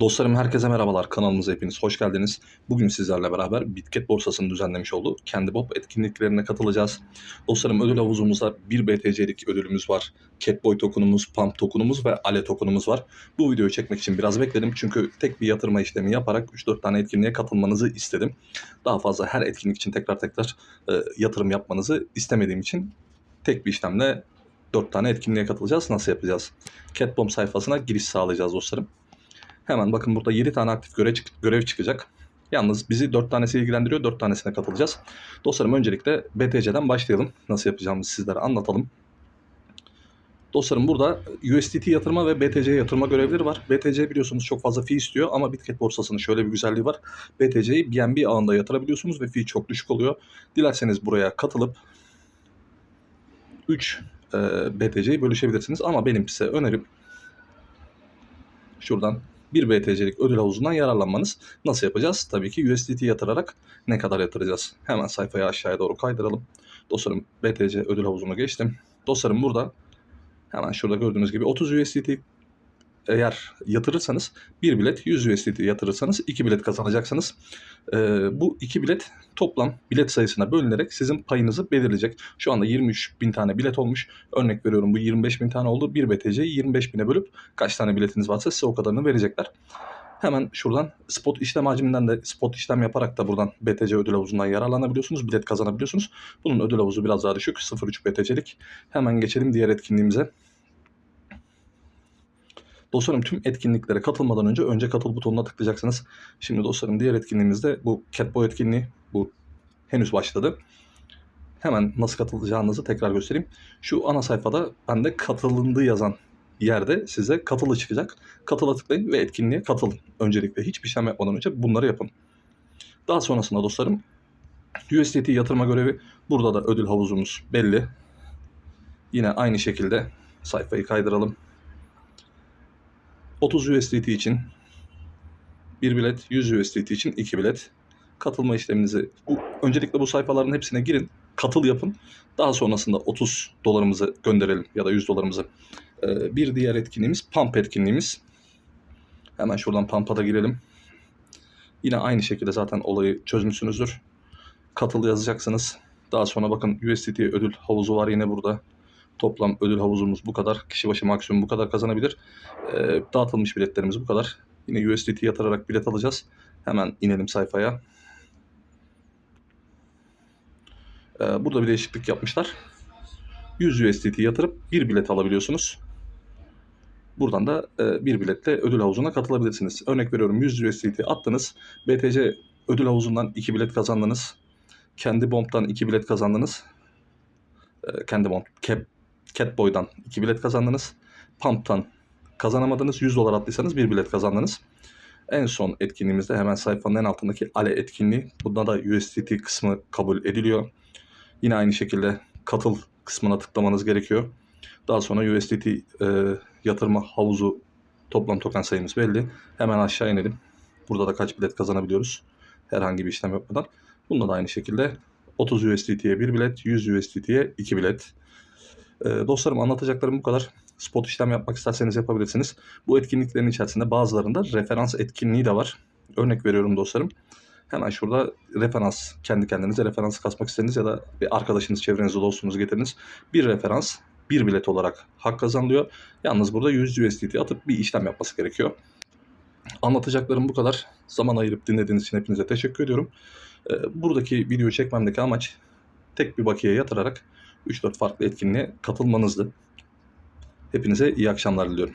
Dostlarım herkese merhabalar. Kanalımıza hepiniz hoş geldiniz. Bugün sizlerle beraber Bitget borsasının düzenlemiş olduğu Kendi Bob etkinliklerine katılacağız. Dostlarım ödül havuzumuzda 1 BTC'lik ödülümüz var. Catboy tokenumuz, Pump tokenumuz ve Ale tokenumuz var. Bu videoyu çekmek için biraz bekledim. Çünkü tek bir yatırma işlemi yaparak 3-4 tane etkinliğe katılmanızı istedim. Daha fazla her etkinlik için tekrar tekrar e, yatırım yapmanızı istemediğim için tek bir işlemle 4 tane etkinliğe katılacağız. Nasıl yapacağız? Catbomb sayfasına giriş sağlayacağız dostlarım. Hemen bakın burada 7 tane aktif görev, görev çıkacak. Yalnız bizi 4 tanesi ilgilendiriyor. 4 tanesine katılacağız. Dostlarım öncelikle BTC'den başlayalım. Nasıl yapacağımızı sizlere anlatalım. Dostlarım burada USDT yatırma ve BTC yatırma görevleri var. BTC biliyorsunuz çok fazla fee istiyor ama Bitget borsasının şöyle bir güzelliği var. BTC'yi BNB ağında yatırabiliyorsunuz ve fee çok düşük oluyor. Dilerseniz buraya katılıp 3 e, BTC'yi bölüşebilirsiniz ama benim size önerim şuradan 1 BTC'lik ödül havuzundan yararlanmanız. Nasıl yapacağız? Tabii ki USDT yatırarak ne kadar yatıracağız? Hemen sayfayı aşağıya doğru kaydıralım. Dostlarım BTC ödül havuzuna geçtim. Dostlarım burada hemen şurada gördüğünüz gibi 30 USDT eğer yatırırsanız bir bilet 100 USDT yatırırsanız 2 bilet kazanacaksınız. Ee, bu 2 bilet toplam bilet sayısına bölünerek sizin payınızı belirleyecek. Şu anda 23 bin tane bilet olmuş. Örnek veriyorum bu 25 bin tane oldu. 1 BTC'yi 25 bine bölüp kaç tane biletiniz varsa size o kadarını verecekler. Hemen şuradan spot işlem hacminden de spot işlem yaparak da buradan BTC ödül havuzundan yararlanabiliyorsunuz. Bilet kazanabiliyorsunuz. Bunun ödül havuzu biraz daha düşük. 0.3 BTC'lik. Hemen geçelim diğer etkinliğimize. Dostlarım tüm etkinliklere katılmadan önce önce katıl butonuna tıklayacaksınız. Şimdi dostlarım diğer etkinliğimizde bu Catboy etkinliği bu henüz başladı. Hemen nasıl katılacağınızı tekrar göstereyim. Şu ana sayfada bende katılındı yazan yerde size katılı çıkacak. Katıla tıklayın ve etkinliğe katılın. Öncelikle hiçbir işlem yapmadan önce bunları yapın. Daha sonrasında dostlarım USDT yatırma görevi burada da ödül havuzumuz belli. Yine aynı şekilde sayfayı kaydıralım. 30 USDT için bir bilet, 100 USDT için 2 bilet. Katılma işleminizi bu, öncelikle bu sayfaların hepsine girin, katıl yapın. Daha sonrasında 30 dolarımızı gönderelim ya da 100 dolarımızı. Ee, bir diğer etkinliğimiz Pump etkinliğimiz. Hemen şuradan Pump'a da girelim. Yine aynı şekilde zaten olayı çözmüşsünüzdür. Katıl yazacaksınız. Daha sonra bakın USDT ödül havuzu var yine burada. Toplam ödül havuzumuz bu kadar. Kişi başı maksimum bu kadar kazanabilir. Ee, dağıtılmış biletlerimiz bu kadar. Yine USDT yatırarak bilet alacağız. Hemen inelim sayfaya. Ee, burada bir değişiklik yapmışlar. 100 USDT yatırıp bir bilet alabiliyorsunuz. Buradan da e, bir biletle ödül havuzuna katılabilirsiniz. Örnek veriyorum 100 USDT attınız. BTC ödül havuzundan 2 bilet kazandınız. Kendi bomb'dan 2 bilet kazandınız. E, kendi bomb, Cap, Catboy'dan 2 bilet kazandınız. Pump'tan kazanamadınız. 100 dolar attıysanız bir bilet kazandınız. En son etkinliğimizde hemen sayfanın en altındaki Ale etkinliği. Bunda da USDT kısmı kabul ediliyor. Yine aynı şekilde katıl kısmına tıklamanız gerekiyor. Daha sonra USDT e, yatırma havuzu toplam token sayımız belli. Hemen aşağı inelim. Burada da kaç bilet kazanabiliyoruz. Herhangi bir işlem yapmadan. Bunda da aynı şekilde 30 USDT'ye 1 bilet, 100 USDT'ye 2 bilet. E, dostlarım anlatacaklarım bu kadar. Spot işlem yapmak isterseniz yapabilirsiniz. Bu etkinliklerin içerisinde bazılarında referans etkinliği de var. Örnek veriyorum dostlarım. Hemen şurada referans, kendi kendinize referans kasmak istediğiniz ya da bir arkadaşınız, çevrenizde dostunuz getiriniz. Bir referans, bir bilet olarak hak kazanılıyor. Yalnız burada 100 USDT atıp bir işlem yapması gerekiyor. Anlatacaklarım bu kadar. Zaman ayırıp dinlediğiniz için hepinize teşekkür ediyorum. Ee, Buradaki videoyu çekmemdeki amaç tek bir bakiye yatırarak 3-4 farklı etkinliğe katılmanızdı. Hepinize iyi akşamlar diliyorum.